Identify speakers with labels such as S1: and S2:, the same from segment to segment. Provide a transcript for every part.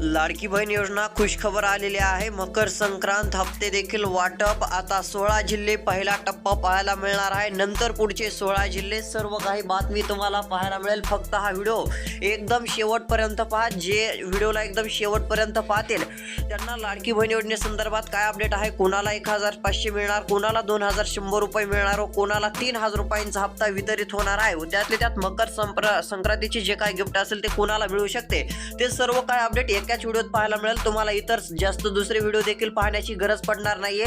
S1: लाडकी बहीण योजना खुशखबर आलेली आहे. मकर संक्रांत हप्ते देखील वाटप. आता सोळा जिल्हे पहिला टप्पा पाहायला मिळणार आहे. नंतर पुढचे सोळा जिल्हे सर्व काही बातमी तुम्हाला पाहायला मिळेल. फक्त हा व्हिडिओ एकदम शेवटपर्यंत पहा. जे व्हिडिओला एकदम शेवटपर्यंत पाहतील त्यांना लाडकी बहीण योजनेसंदर्भात काय अपडेट आहे? कोणाला एक हजार पाचशे मिळणार? कोणाला दोन हजार शंभर रुपये मिळणार? व कोणाला तीन हजार रुपयांचा हप्ता वितरित होणार आहे? व त्यातले त्यात मकर संप्र संक्रांतीचे जे काय गिफ्ट असेल ते कोणाला मिळू शकते? ते सर्व काय अपडेट एक एकाच व्हिडिओत पाहायला मिळेल. तुम्हाला इतर जास्त दुसरे व्हिडिओ देखील पाहण्याची गरज पडणार नाहीये.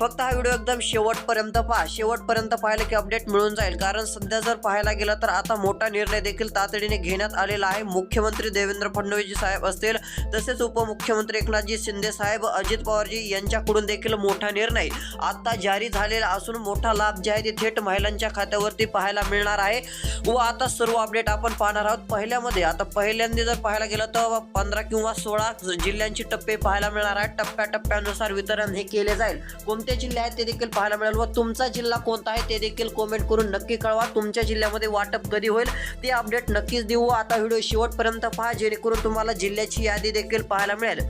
S1: फक्त हा व्हिडिओ एकदम शेवटपर्यंत पहा. शेवटपर्यंत पाहिलं की अपडेट मिळून जाईल. कारण सध्या जर पाहायला गेलं तर आता मोठा निर्णय देखील तातडीने घेण्यात आलेला आहे. मुख्यमंत्री देवेंद्र फडणवीस साहेब असतील तसेच उपमुख्यमंत्री एकनाथजी शिंदे साहेब अजित पवारजी यांच्याकडून देखील मोठा निर्णय आता जारी झालेला असून मोठा लाभ जे आहे ते थेट महिलांच्या खात्यावरती पाहायला मिळणार आहे. व आता सर्व अपडेट आपण पाहणार आहोत. पहिल्यामध्ये आता पहिल्यांदा जर पाहायला गेलं तर पंधरा किंवा सोळा जिल्ह्यांची टप्पे पाहायला मिळणार आहेत. टप्प्याटप्प्यानुसार वितरण हे केले जाईल. कोणते जिल्हे आहेत ते देखील पाहायला मिळेल व तुमचा जिल्हा कोणता आहे ते देखील कमेंट करून नक्की कळवा. तुमच्या जिल्ह्यामध्ये वाटप कधी होईल ते अपडेट नक्कीच देऊ. आता व्हिडिओ शेवटपर्यंत पहा जेणेकरून तुम्हाला जिल्ह्याची यादी देखील पाहायला मिळेल.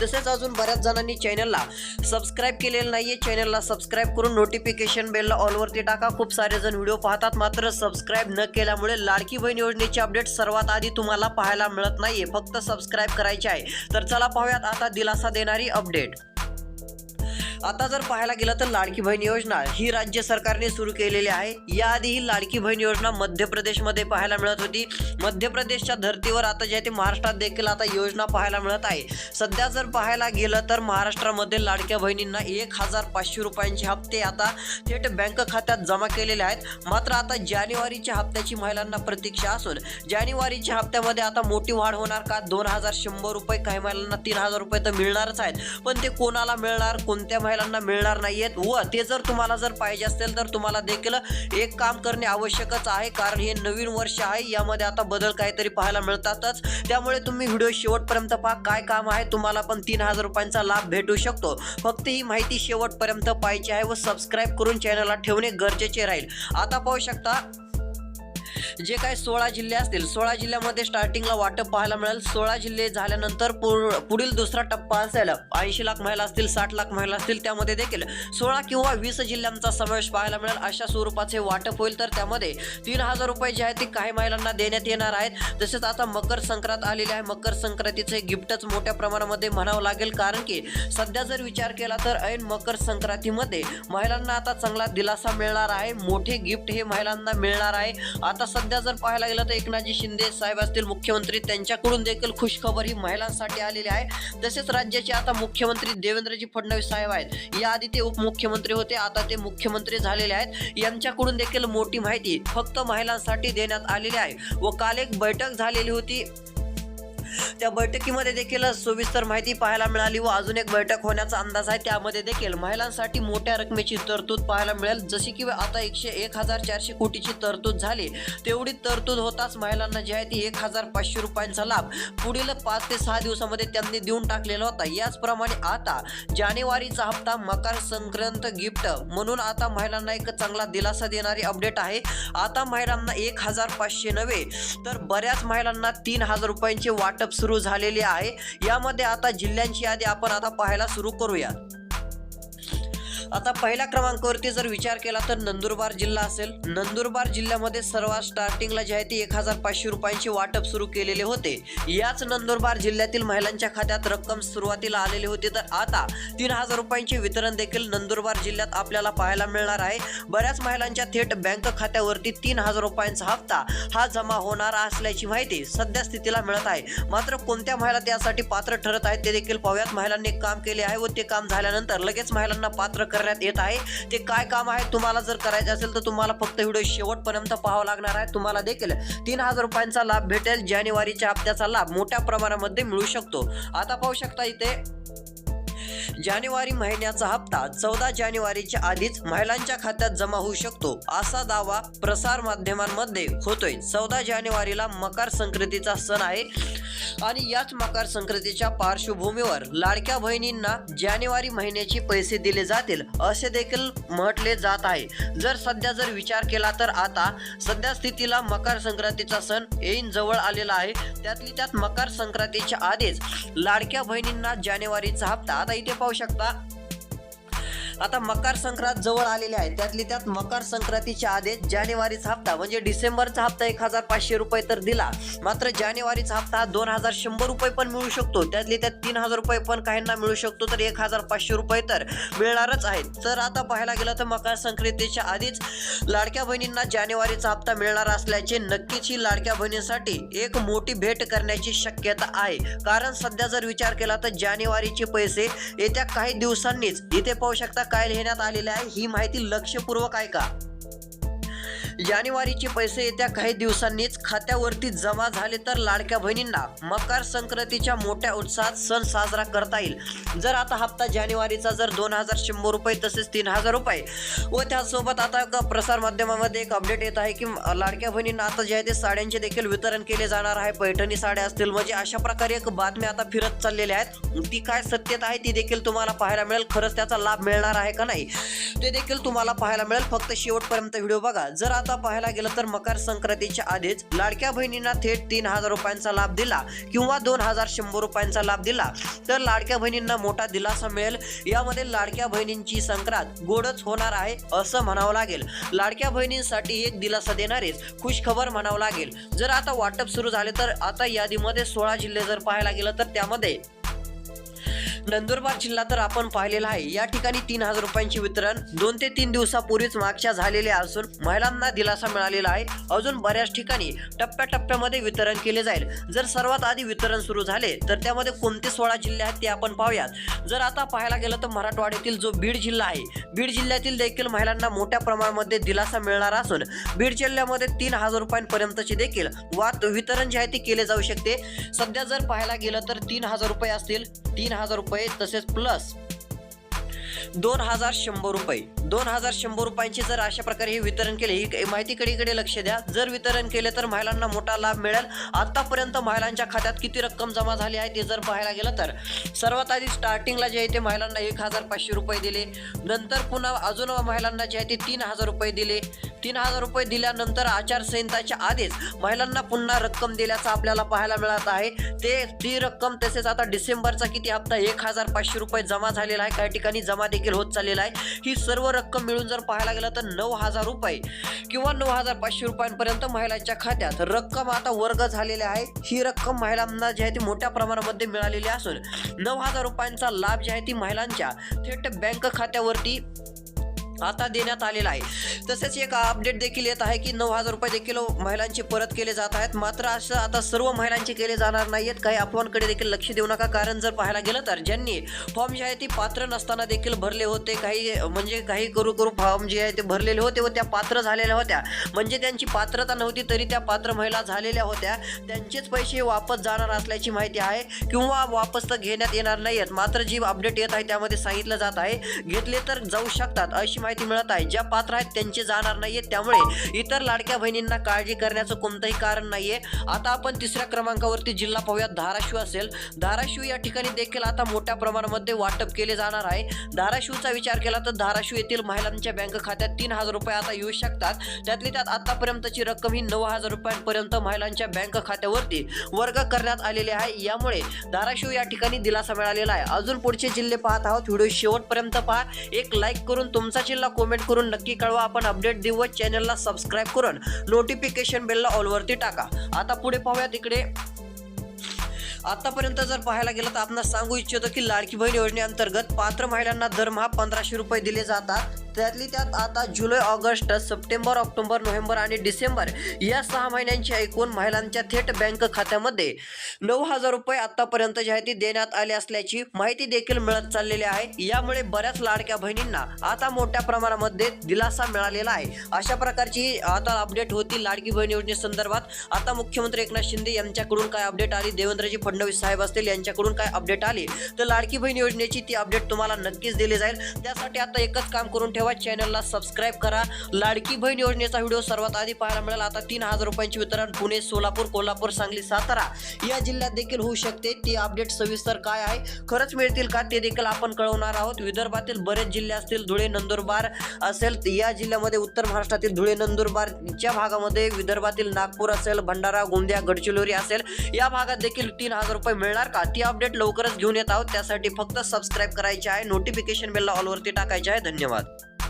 S1: तसेच अजून बऱ्याच जणांनी चॅनलला सबस्क्राईब केलेलं नाहीये चॅनलला सबस्क्राईब करून नोटिफिकेशन बेलला ऑलवरती टाका. खूप सारे जण व्हिडिओ पाहतात मात्र सबस्क्राईब न केल्यामुळे लाडकी बहीण योजनेचे अपडेट सर्वात आधी तुम्हाला पाहायला मिळत नाहीये फक्त सबस्क्राईब करायचे आहे. तर चला पाहूयात आता दिलासा देणारी अपडेट आता जर पाहायला गेलं तर लाडकी बहीण योजना ही राज्य सरकारने सुरू केलेली आहे. याआधी ही लाडकी बहीण योजना मध्य प्रदेशमध्ये पाहायला मिळत होती. मध्य प्रदेशच्या धर्तीवर आता जे आहे ते महाराष्ट्रात देखील आता योजना पाहायला मिळत आहे. सध्या जर पाहायला गेलं तर महाराष्ट्रामध्ये लाडक्या बहिणींना एक हजार पाचशे रुपयांचे हप्ते आता थेट बँक खात्यात जमा केलेले आहेत. मात्र आता जानेवारीच्या हप्त्याची महिलांना प्रतीक्षा असून जानेवारीच्या हप्त्यामध्ये आता मोठी वाढ होणार का? दोन हजार शंभर रुपये काही महिलांना तीन हजार रुपये तर मिळणारच आहेत. पण ते कोणाला मिळणार? कोणत्या महिलांना मिळणार नाहीयेत. व ते जर तुम्हाला जर पाहिजे असेल तर तुम्हाला देखील एक काम करणे आवश्यकच आहे. कारण हे नवीन वर्ष आहे. यामध्ये आता बदल काहीतरी पाहायला मिळतातच. त्यामुळे तुम्ही व्हिडिओ शेवटपर्यंत पहा. काय काम आहे? तुम्हाला पण तीन हजार रुपयांचा लाभ भेटू शकतो. फक्त ही माहिती शेवटपर्यंत पाहिजे आहे व सबस्क्राईब करून चॅनलला ठेवणे गरजेचे राहील. आता पाहू शकता जे काय सोळा जिल्हे असतील सोळा जिल्ह्यामध्ये स्टार्टिंगला वाटप पाहायला मिळेल. सोळा जिल्हे झाल्यानंतर पुढील दुसरा टप्पा असेल ऐंशी लाख महिला असतील साठ लाख महिला असतील त्यामध्ये देखील सोळा किंवा वीस जिल्ह्यांचा समावेश पाहायला मिळेल. अशा स्वरूपाचे वाटप होईल. तर त्यामध्ये तीन हजार रुपये जे आहेत ते काही महिलांना देण्यात येणार आहेत. तसेच आता मकर संक्रांत आलेली आहे. मकर संक्रांतीचे गिफ्टच मोठ्या प्रमाणामध्ये म्हणावं लागेल. कारण की सध्या जर विचार केला तर ऐन मकर संक्रांतीमध्ये महिलांना आता चांगला दिलासा मिळणार आहे. मोठे गिफ्ट हे महिलांना मिळणार आहे. आता सध्या जर पाहायला गेलं तर एकनाथजी शिंदे साहेब असतील मुख्यमंत्री त्यांच्याकडून देखील खुशखबर ही महिलांसाठी आलेली आहे. तसेच राज्याचे आता मुख्यमंत्री देवेंद्रजी फडणवीस साहेब आहेत. याआधी ते उपमुख्यमंत्री होते आता ते मुख्यमंत्री झालेले आहेत. यांच्याकडून देखील मोठी माहिती फक्त महिलांसाठी देण्यात आलेली आहे. व काल एक बैठक झालेली होती. त्या बैठकीमध्ये देखील सविस्तर माहिती पाहायला मिळाली व अजून एक बैठक होण्याचा अंदाज आहे. त्यामध्ये देखील महिलांसाठी मोठ्या रकमेची तरतूद पाहायला मिळेल. जशी की आता एकशे एक हजार चारशे कोटीची तरतूद झाली. तेवढी तरतूद होताच महिलांना जी आहे ती एक हजार पाचशे रुपयांचा लाभ पुढील पाच ते सहा दिवसामध्ये त्यांनी देऊन टाकलेला होता. याचप्रमाणे आता जानेवारीचा हप्ता मकर संक्रांत गिफ्ट म्हणून आता महिलांना एक चांगला दिलासा देणारी अपडेट आहे. आता महिलांना एक हजार पाचशे नव्हे तर बऱ्याच महिलांना तीन हजार रुपयांचे वाटप सुरू झालेले आहे. यामध्ये आता जिल्ह्यांची यादी आपण आता पाहायला सुरू करूया आता पहिल्या क्रमांकावरती जर विचार केला तर नंदुरबार जिल्हा असेल. नंदुरबार जिल्ह्यामध्ये सर्वात स्टार्टिंगला जे आहे ते एक हजार पाचशे रुपयांचे वाटप सुरू केलेले होते. याच नंदुरबार जिल्ह्यातील महिलांच्या खात्यात रक्कम सुरुवातीला आलेली होती. तर आता तीन हजार रुपयांचे वितरण देखील नंदुरबार जिल्ह्यात आपल्याला पाहायला मिळणार आहे. बऱ्याच महिलांच्या थेट बँक खात्यावरती तीन हजार रुपयांचा हप्ता हा जमा होणार असल्याची माहिती सध्या स्थितीला मिळत आहे. मात्र कोणत्या महिला त्यासाठी पात्र ठरत आहेत ते देखील पाहूयात. महिलांनी काम केले आहे व ते काम झाल्यानंतर लगेच महिलांना पात्र करण्यात येत आहे. ते काय काम आहे? तुम्हाला जर करायचं असेल तर तुम्हाला फक्त व्हिडिओ शेवटपर्यंत पाहावं लागणार आहे. तुम्हाला देखील तीन हजार रुपयांचा लाभ भेटेल. जानेवारीच्या हप्त्याचा लाभ मोठ्या प्रमाणामध्ये मिळू शकतो. आता पाहू शकता इथे जानेवारी महिन्याचा हप्ता चौदा जानेवारीच्या आधीच महिलांच्या खात्यात जमा होऊ शकतो असा दावा प्रसार माध्यमांमध्ये होतोय. चौदा जानेवारीला मकर संक्रांतीचा सण आहे आणि याच मकर संक्रांतीच्या पार्श्वभूमीवर लाडक्या बहिणींना जानेवारी महिन्याचे पैसे दिले जातील असे देखील म्हटले जात आहे. जर सध्या जर विचार केला तर आता सध्या स्थितीला मकर संक्रांतीचा सण येईन जवळ आलेला आहे. त्यातली त्यात मकर संक्रांतीच्या आधीच लाडक्या बहिणींना जानेवारीचा हप्ता आता इथे पाहू शकता. आता मकर संक्रांत जवळ आलेली आहे. त्यातली त्यात मकर संक्रांतीच्या आधीच जानेवारीचा हप्ता म्हणजे डिसेंबरचा हप्ता एक हजार पाचशे रुपये तर दिला. मात्र जानेवारीचा हप्ता दोन हजार शंभर रुपये पण मिळू शकतो. त्यातली त्यात तीन हजार रुपये पण काहींना मिळू शकतो तर एक हजार पाचशे रुपये तर मिळणारच आहेत. तर आता पाहायला गेलं तर मकर संक्रांतीच्या आधीच लाडक्या बहिणींना जानेवारीचा हप्ता मिळणार असल्याचे नक्कीच ही लाडक्या बहिणींसाठी एक मोठी भेट करण्याची शक्यता आहे. कारण सध्या जर विचार केला तर जानेवारीचे पैसे येत्या काही दिवसांनीच इथे पाहू शकता काय लिहिण्यात आलेले आहे? ही माहिती लक्षपूर्वक आहे का जानेवारीचे पैसे येत्या काही दिवसांनीच खात्यावरती जमा झाले तर लाडक्या बहिणींना मकर संक्रांतीच्या मोठ्या उत्साहात सण साजरा करता येईल. जर आता हप्ता जानेवारीचा जर दोन हजार शंभर रुपये तसेच तीन हजार रुपये व त्यासोबत आता प्रसार माध्यमामध्ये एक अपडेट येत आहे की लाडक्या बहिणींना आता जे आहे ते साड्यांचे देखील वितरण केले जाणार आहे पैठणी साड्या असतील म्हणजे अशा प्रकारे एक बातम्या आता फिरत चाललेल्या आहेत. ती काय सत्यता आहे ती देखील तुम्हाला पाहायला मिळेल. खरंच त्याचा लाभ मिळणार आहे का नाही ते देखील तुम्हाला पाहायला मिळेल. फक्त शेवटपर्यंत व्हिडिओ बघा. जर आता पाहायला गेलं तर मकर संक्रांतीच्या आधीच लाडक्या बहिणींना थेट तीन हजार रुपयांचा लाभ दिला किंवा दोन हजार शंभर रुपयांचा लाभ दिला. तर लाडक्या बहिणींना मोठा दिलासा मिळेल. यामध्ये लाडक्या बहिणींची संक्रांत गोडच होणार आहे असं म्हणावं लागेल. लाडक्या बहिणींसाठी एक दिलासा देणारेच खुशखबर म्हणावं लागेल. जर आता वाटप सुरू झाले तर आता यादीमध्ये सोळा जिल्हे जर पाहायला गेलं तर त्यामध्ये नंदुरबार जिल्हा तर आपण पाहिलेला आहे. या ठिकाणी तीन हजार रुपयांचे वितरण दोन ते तीन दिवसापूर्वीच मागच्या झालेले असून महिलांना दिलासा मिळालेला आहे. अजून बऱ्याच ठिकाणी टप्प्याटप्प्यामध्ये वितरण केले जाईल. जर सर्वात आधी वितरण सुरू झाले तर त्यामध्ये कोणते सोळा जिल्हे आहेत ते आपण पाहूयात. जर आता पाहायला गेलं तर मराठवाड्यातील जो बीड जिल्हा आहे बीड जिल्ह्यातील देखील महिलांना मोठ्या प्रमाणामध्ये दिलासा मिळणार असून बीड जिल्ह्यामध्ये तीन हजार रुपयांपर्यंतचे देखील वात वितरण जे आहे ते केले जाऊ शकते. सध्या जर पाहायला गेलं तर तीन हजार रुपये असतील तीन हजार रुपये तसेच प्लस दोन हजार शंभर रुपये. दोन हजार शंभर रुपयांचे जर अशा प्रकारे हे वितरण केले ही माहितीकडे इकडे लक्ष द्या. जर वितरण केले तर महिलांना मोठा लाभ मिळेल. आतापर्यंत महिलांच्या खात्यात किती रक्कम जमा झाली आहे ते जर पाहायला गेलं तर. सर्वात आधी स्टार्टिंगला जे आहे ते महिलांना एक हजार पाचशे रुपये दिले. नंतर पुन्हा अजून महिलांना जे आहे ते तीन हजार रुपये दिले. तीन हजार रुपये दिल्यानंतर आचारसंहिताच्या आधीच महिलांना पुन्हा रक्कम दिल्याचं आपल्याला पाहायला मिळत आहे. ते ती रक्कम तसेच आता डिसेंबरचा किती हप्ता एक हजार पाचशे रुपये जमा झालेला आहे. काही ठिकाणी जमा देखील होत चाललेला आहे. ही सर्व रक्कम मिळून जर पाहायला गेलं तर नऊ हजार रुपये किंवा नऊ हजार पाचशे रुपयांपर्यंत महिलांच्या खात्यात रक्कम आता वर्ग झालेली आहे. ही रक्कम महिलांना जी आहे ती मोठ्या प्रमाणामध्ये मिळालेली असून नऊ हजार रुपयांचा लाभ जे आहे ती महिलांच्या थेट बँक खात्यावरती आता देण्यात आलेला आहे. तसेच एक अपडेट देखील येत आहे की नऊ हजार रुपये देखील महिलांचे परत केले जात आहेत. मात्र असं आता सर्व महिलांचे केले जाणार नाहीत काही अफवांकडे देखील लक्ष देऊ नका. कारण जर पाहायला गेलं तर ज्यांनी फॉर्म जे आहे ते पात्र नसताना देखील भरले होते. काही म्हणजे काही करू करू फॉर्म जे आहे ते भरलेले होते व त्या पात्र झालेल्या होत्या. म्हणजे त्यांची पात्रता नव्हती तरी त्या पात्र महिला झालेल्या होत्या. त्यांचेच पैसे वापस जाणार असल्याची माहिती आहे किंवा वापस तर घेण्यात येणार नाही आहेत मात्र जी अपडेट येत आहे त्यामध्ये सांगितलं जात आहे. घेतले तर जाऊ शकतात अशी माहिती मिळत आहे. ज्या पात्र आहेत त्यांचे जाणार नाहीये. त्यामुळे इतर लाडक्या बहिणींना काळजी करण्याचं कोणतंही कारण नाहीये. आता आपण तिसऱ्या क्रमांकावरती जिल्हा पाहूयात. धाराशिव असेल. धाराशिव या ठिकाणी देखील आता मोठ्या प्रमाणामध्ये वाटप केले जाणार आहे. धाराशिवचा विचार केला तर धाराशिव येथील महिलांच्या बँक खात्यात तीन हजार रुपये आता येऊ शकतात. त्यातली त्यात आतापर्यंतची रक्कम ही नऊ हजार रुपयांपर्यंत महिलांच्या बँक खात्यावरती वर्ग करण्यात आलेले आहे. यामुळे धाराशिव या ठिकाणी दिलासा मिळालेला आहे. अजून पुढचे जिल्हे पाहत आहोत. व्हिडिओ शेवटपर्यंत पहा. एक लाईक करून तुमचा जिल्हा कमेंट करून नक्की कळवा. आपण अपडेट देऊ व चॅनलला सबस्क्राईब करून नोटिफिकेशन बेलला ऑलवरती टाका. आता पुढे पाहूया तिकडे आतापर्यंत जर पाहायला गेलं तर आपण सांगू इच्छितो की लाडकी बहीण योजनेअंतर्गत पात्र महिलांना दरमहा पंधराशे रुपये दिले जातात. त्यातली त्यात आता जुलै ऑगस्ट सप्टेंबर ऑक्टोबर नोव्हेंबर आणि डिसेंबर या सहा महिन्यांची एकूण महिलांच्या थेट बँक खात्यामध्ये नऊ हजार रुपये आतापर्यंत जे आहे ती देण्यात आले असल्याची माहिती देखील मिळत चाललेली आहे. यामुळे बऱ्याच लाडक्या बहिणींना आता मोठ्या प्रमाणामध्ये दिलासा मिळालेला आहे. अशा प्रकारची आता अपडेट होती लाडकी बहीण योजनेसंदर्भात. आता मुख्यमंत्री एकनाथ शिंदे यांच्याकडून काय अपडेट आली? देवेंद्रजी फडणवीस साहेब असतील यांच्याकडून काय अपडेट आली? तर लाडकी बहीण योजनेची ती अपडेट तुम्हाला नक्कीच दिली जाईल. त्यासाठी आता एकच काम करून ठेवा चॅनलला सबस्क्राईब करा. लाडकी बहीण योजनेचा व्हिडिओ सर्वात आधी पाहायला मिळेल. आता तीन हजार रुपयांचे वितरण पुणे सोलापूर कोल्हापूर सांगली सातारा या जिल्ह्यात देखील होऊ शकते. ती अपडेट सविस्तर काय आहे खरंच मिळतील का ते देखील आपण कळवणार आहोत. विदर्भातील बरेच जिल्हे असतील धुळे नंदुरबार असेल या जिल्ह्यामध्ये उत्तर महाराष्ट्रातील धुळे नंदुरबारच्या भागामध्ये विदर्भातील नागपूर असेल भंडारा गोंदिया गडचिरोली असेल या भागात देखील तीन हजार रुपये मिळणार का? ती अपडेट लवकरच घेऊन येत आहोत. त्यासाठी फक्त सबस्क्राईब करायचे आहे. नोटिफिकेशन बेलला ऑलवरती टाकायचे आहे. धन्यवाद.